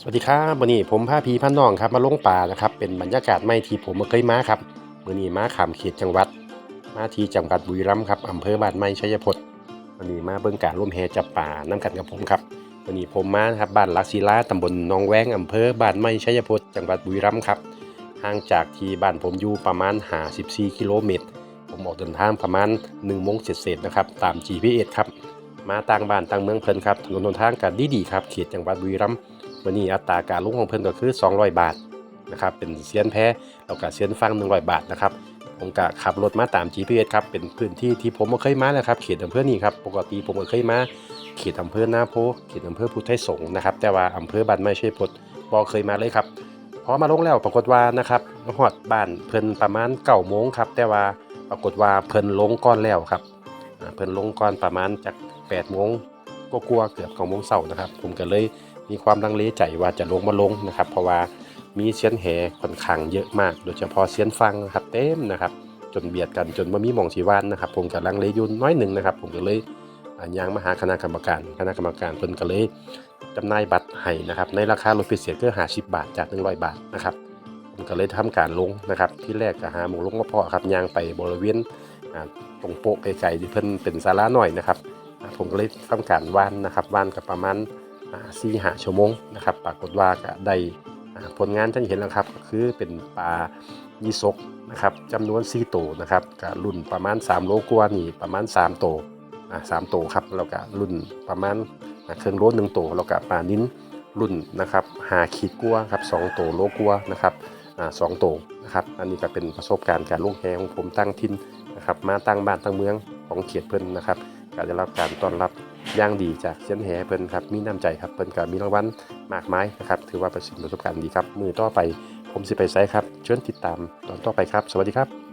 สวัสดีครับวันนี้ผมพาพีพาน้องครับมาลงป่านะครับเป็นบรรยากาศไม่ที่ผมมาเคยมาครับวันนี้มาขามเขตจังหวัด มาที่จังหวัดบุรีรัมย์ครับอำเภอบ้านไม้ชัยพจน์วันนี้มาเบิ่งการร่วมแห่จับป่าน้ำกันกับผมครับวันนี้ผมมาครับบ้านลักศิลาตำบลหนองแวงอำเภอบ้านไม้ชัยพจน์จังหวัดบุรีรัมย์ครับห่างจากที่บ้านผมอยู่ประมาณ54กิโลเมตรผมออกเดินทางประมาณ1โมงเศษๆนะครับตาม GPS ครับมาต่างบ้านต่างเมืองเพลินครับถนนหนทางกันดีๆครับเขตจังหวัดบุรีรัมย์ วันนี้อัตราการลงของเพิ่นก็คือ 200 บาทนะครับเป็นเซียนแพ้แล้วก็เซียนฟัง 100 บาทนะครับผมก็ขับรถมาตาม GPS ครับเป็นพื้นที่ที่ผมบ่เคยมาแล้วครับเขตอำเภอนี้ครับปกติผมก็เคยมาเขตอำเภอนาโพเขตอำเภอพุทธไทยสงนะครับแต่ว่าอำเภอบ้านไม้ชัยพจน์บ่เคยมาเลยครับพอมาลงแล้วปรากฏว่านะครับฮอดบ้านเพิ่นประมาณ9โมงครับแต่ว่าปรากฏว่าเพิ่นลงก่อนแล้วครับเพิ่นลงก่อนประมาณจาก8โมงก็กลัวเกือบ9โมงเช้านะครับ ผมก็เลย มีความลังเลใจว่าจะลงมาลงนะครับ เพราะว่ามีเสียนแห่ค่อนข้างเยอะมาก โดยเฉพาะเสียนฟังนะครับเต็มนะครับ จนเบียดกันจนว่ามีมองสีวานนะครับ ผมกับลังเลยุนน้อยหนึ่งนะครับ ผมก็เลยยางมาหาคณะกรรมการ คณะกรรมการเพิ่นก็เลยจำหน่ายบัตรให้นะครับ ในราคาลดพิเศษคือ50บบาทจาก100บาทนะครับผมก็เลยทำการลงนะครับที่แรกก็หาหมูลงกระเพาะครับยางไปบริเวณตรงโป๊ะไกลๆที่เพิ่นเป็นศาลาหน่อยนะครับผมก็เลยทำการว่านนะครับว่านกับประมาณ สี่หาชั่วโมงนะครับ ปรากฏว่าก็ได้ผลงานท่านเห็นแล้วครับ ก็คือเป็นปลายีสกนะครับจำนวน4โตวนะครับก็รุ่นประมาณ 3 โลกว่านี่ประมาณ3โตวอ่าสามโตวครับแล้วก็รุ่นประมาณเครื่องโลหนึ่งโตวแล้วก็ปลานิ้นรุ่นนะครับหาขีดกลัวครับสองโตวโลกัวนะครับอ่าสองโตวนะครับอันนี้ก็เป็นประสบการณ์การลงแพของผมตั้งทินนะครับมาตั้งบ้านตั้งเมืองของเขตเพิ่นนะครับ ก็ได้รับการต้อนรับอย่างดีจากเชียนแหเพิ่นครับมีน้ำใจครับเพิ่นก็มีรางวัลมากมายนะครับถือว่าเป็นประสบการณ์ดีครับมือต่อไปผมสิไปไซครับเชิญติดตามตอนต่อไปครับ สวัสดีครับ